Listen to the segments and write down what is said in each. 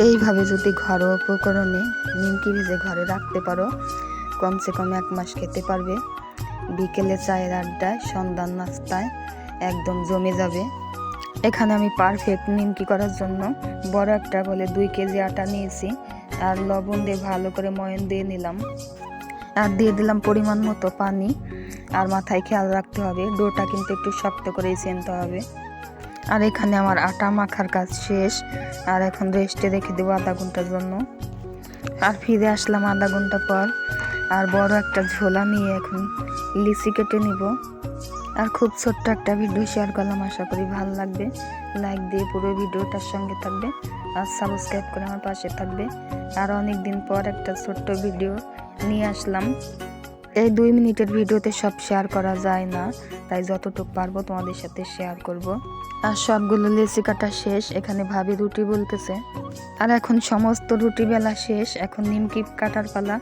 এইভাবে যদি ঘরোয়া উপকরণে নিমকি ভেজে ঘরে রাখতে পারো, কমসে কম এক মাস খেতে পারবে। বিকেলে চায়ের আড্ডায়, সন্ধ্যার নাস্তায় একদম জমে যাবে। এখানে আমি পারফেক্ট নিমকি করার জন্য বড় একটা বলে দুই কেজি আটা নিয়েছি। আর লবণ দিয়ে ভালো করে ময়ন দিয়ে নিলাম। আর দিয়ে দিলাম পরিমাণ মতো পানি। আর মাথায় খেয়াল রাখতে হবে, ডোটা কিন্তু একটু শক্ত করেই চেনতে হবে। আর এখানে আমার আটা মাখার কাজ শেষ। আর এখন রেস্টে রেখে দেবো আধা ঘণ্টার জন্য। আর ফিরে আসলাম আধা ঘণ্টা পর। আর বড় একটা ঝোলা নিয়ে এখন লিচি কেটে নিব। আর খুব ছোট্ট একটা ভিডিও শেয়ার করলাম, আশা করি ভালো লাগবে। লাইক দিয়ে পুরো ভিডিওটার সঙ্গে থাকবে। আর সাবস্ক্রাইব করে আমার পাশে থাকবে। আর অনেক দিন পর একটা ছোট্ট ভিডিও নিয়ে আসলাম। এই দুই মিনিটের ভিডিওতে সব শেয়ার করা যায় না, তাই যতটুকু পারব তোমাদের সাথে শেয়ার করব। আর সবগুলো লেচি কাটা শেষ, এখানে ভাবি রুটি বলতেছে। আর এখন সমস্ত রুটি বেলা শেষ, এখন নিমকি কাটার পালা।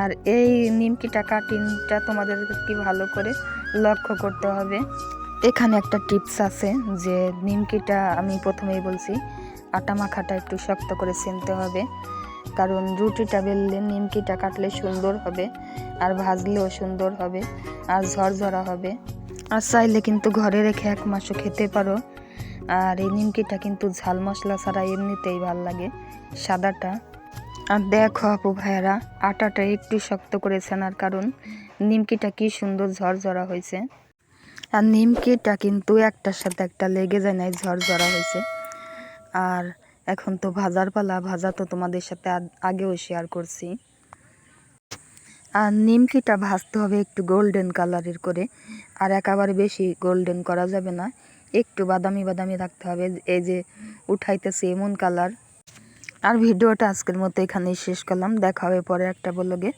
আর এই নিমকিটা কাটিংটা তোমাদের কি ভালো করে লক্ষ্য করতে হবে। এখানে একটা টিপস আছে যে নিমকিটা আমি প্রথমেই বলছি, আটা মাখাটা একটু শক্ত করে সেনতে হবে। কারণ রুটিটা বেললে নিমকিটা কাটলে সুন্দর হবে, আর ভাজলেও সুন্দর হবে, আর ঝরঝরা হবে। আর চাইলে কিন্তু ঘরে রেখে এক মাসও খেতে পারো। আর এই নিমকিটা কিন্তু ঝাল মশলা ছাড়া এমনিতেই ভালো লাগে, সাদাটা। আর দেখো আপু ভাইয়ারা, আটাটা একটু শক্ত করে ছানার কারণ নিমকিটা কি সুন্দর ঝরঝরা হয়েছে। আর নিমকিটা কিন্তু একটার সাথে একটা লেগে যায় নাই, ঝরঝরা হয়েছে। আর এখন তো ভাজার পালা, ভাজা তো তোমাদের সাথে আগেও শেয়ার করছি। আর নিমকিটা ভাজতে হবে একটু গোল্ডেন কালারের করে। আর একেবারে বেশি গোল্ডেন করা যাবে না। একটু বাদামি বাদামি রাখতে হবে, এই যে উঠাইতেছে এমন কালার আর ভিডিওটা আজকের মতো এখানেই শেষ করলাম। দেখা হবে পরে একটা ব্লগে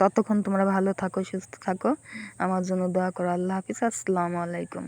ততক্ষণ তোমরা ভালো থাকো, সুস্থ থাকো। আমার জন্য দোয়া করো। আল্লাহ হাফিজ। আসসালামু আলাইকুম।